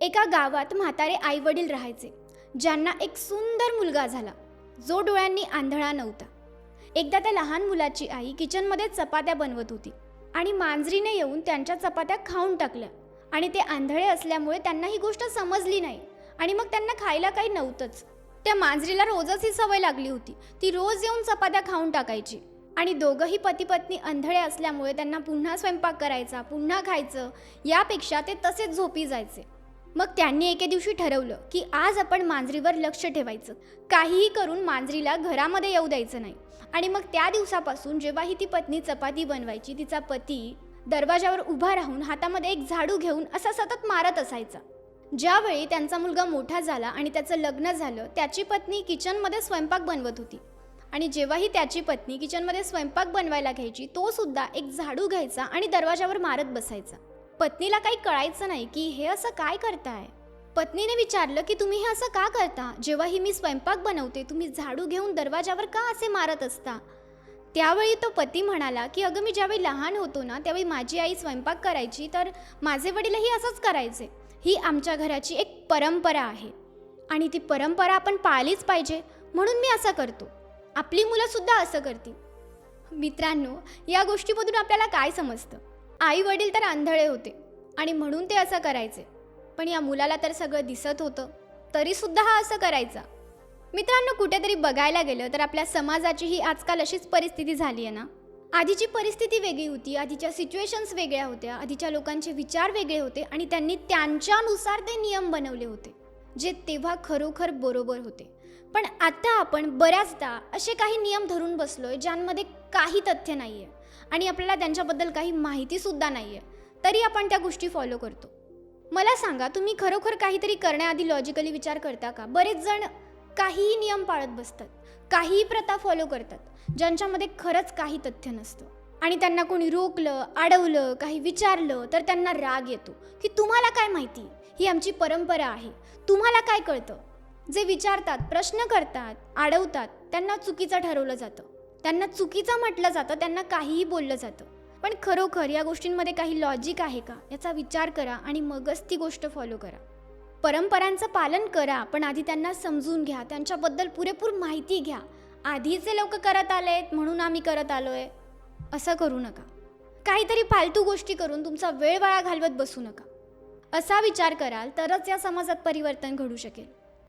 एका गावात म्हातारे आई वडील राहायचे ज्यांना एक सुंदर मुलगा झाला जो डोळ्यांनी आंधळा नव्हता. एकदा त्या लहान मुलाची आई किचनमध्ये चपात्या बनवत होती आणि मांजरीने येऊन त्यांच्या चपात्या खाऊन टाकल्या आणि ते आंधळे असल्यामुळे त्यांना ही गोष्ट समजली नाही आणि मग त्यांना खायला काही नव्हतंच. त्या मांजरीला रोजच ही सवय लागली होती ती रोज येऊन चपात्या खाऊन टाकायची आणि दोघंही पती पत्नी आंधळे असल्यामुळे त्यांना पुन्हा स्वयंपाक करायचा पुन्हा खायचं यापेक्षा ते तसेच झोपी जायचे. मग त्यांनी एके दिवशी ठरवलं की आज आपण मांजरीवर लक्ष ठेवायचं. काहीही करून मांजरीला घरामध्ये येऊ द्यायचं नाही. आणि मग त्या दिवसापासून जेव्हाही ती पत्नी चपाती बनवायची तिचा पती दरवाजावर उभा राहून हातामध्ये एक झाडू घेऊन असा सतत मारत असायचा. ज्यावेळी त्यांचा मुलगा मोठा झाला आणि त्याचं लग्न झालं त्याची पत्नी किचनमध्ये स्वयंपाक बनवत होती. आणि जेव्हाही त्याची पत्नी किचनमध्ये स्वयंपाक बनवायला घ्यायची तो सुद्धा एक झाडू घ्यायचा आणि दरवाजावर मारत बसायचा. पत्नीला काही कळायचं नाही की हे असं काय करताय. पत्नीने विचारलं की तुम्ही हे असं का करता? जेव्हाही मी स्वयंपाक बनवते तुम्ही झाडू घेऊन दरवाजावर का असे मारत असता? त्यावेळी तो पती म्हणाला की अगं मी ज्यावेळी लहान होतो ना त्यावेळी माझी आई स्वयंपाक करायची तर माझे वडीलही असंच करायचे. ही आमच्या घराची एक परंपरा आहे. आणि ती परंपरा आपण पाळलीच पाहिजे. म्हणून मी असं करतो. आपली मुलंसुद्धा असं करतील. मित्रांनो या गोष्टीमधून आपल्याला काय समजतं? आई वडील तर आंधळे होते आणि म्हणून ते असं करायचे. पण या मुलाला तर सगळं दिसत होतं तरीसुद्धा हा असं करायचा. मित्रांनो कुठेतरी बघायला गेलं तर आपल्या समाजाची ही आजकाल अशीच परिस्थिती झाली आहे ना? आधीची परिस्थिती वेगळी होती आधीच्या सिच्युएशन्स वेगळ्या होत्या आधीच्या लोकांचे विचार वेगळे होते आणि त्यांनी त्यांच्यानुसार ते नियम बनवले होते जे तेव्हा खरोखर बरोबर होते. पण आता आपण बऱ्याचदा असे काही नियम धरून बसलोय ज्यांमध्ये काही तथ्य नाही आहे आणि आपल्याला त्यांच्याबद्दल काही माहितीसुद्धा नाही आहे तरी आपण त्या गोष्टी फॉलो करतो. मला सांगा तुम्ही खरोखर काहीतरी करण्याआधी लॉजिकली विचार करता का? बरेच जण काहीही नियम पाळत बसतात काहीही प्रथा फॉलो करतात ज्यांच्यामध्ये खरंच काही तथ्य नसतं. आणि त्यांना कोणी रोकलं अडवलं काही विचारलं तर त्यांना राग येतो की तुम्हाला काय माहिती? ही आमची परंपरा आहे. तुम्हाला काय कळतं? जे विचारतात प्रश्न करतात अडवतात त्यांना चुकीचं ठरवलं जातं. त्यांना चुकीचं म्हटलं जातं त्यांना काहीही बोललं जातं. पण खरोखर या गोष्टींमध्ये काही लॉजिक आहे का? याचा विचार करा आणि मगच ती गोष्ट फॉलो करा. परंपरांचं पालन करा पण आधी त्यांना समजून घ्या त्यांच्याबद्दल पुरेपूर माहिती घ्या. आधीचे लोक करत आले आहेत म्हणून आम्ही करत आलो आहे असं करू नका. काहीतरी फालतू गोष्टी करून तुमचा वेळ वाया घालवत बसू नका. असा विचार कराल तरच या समाजात परिवर्तन घडू शकेल.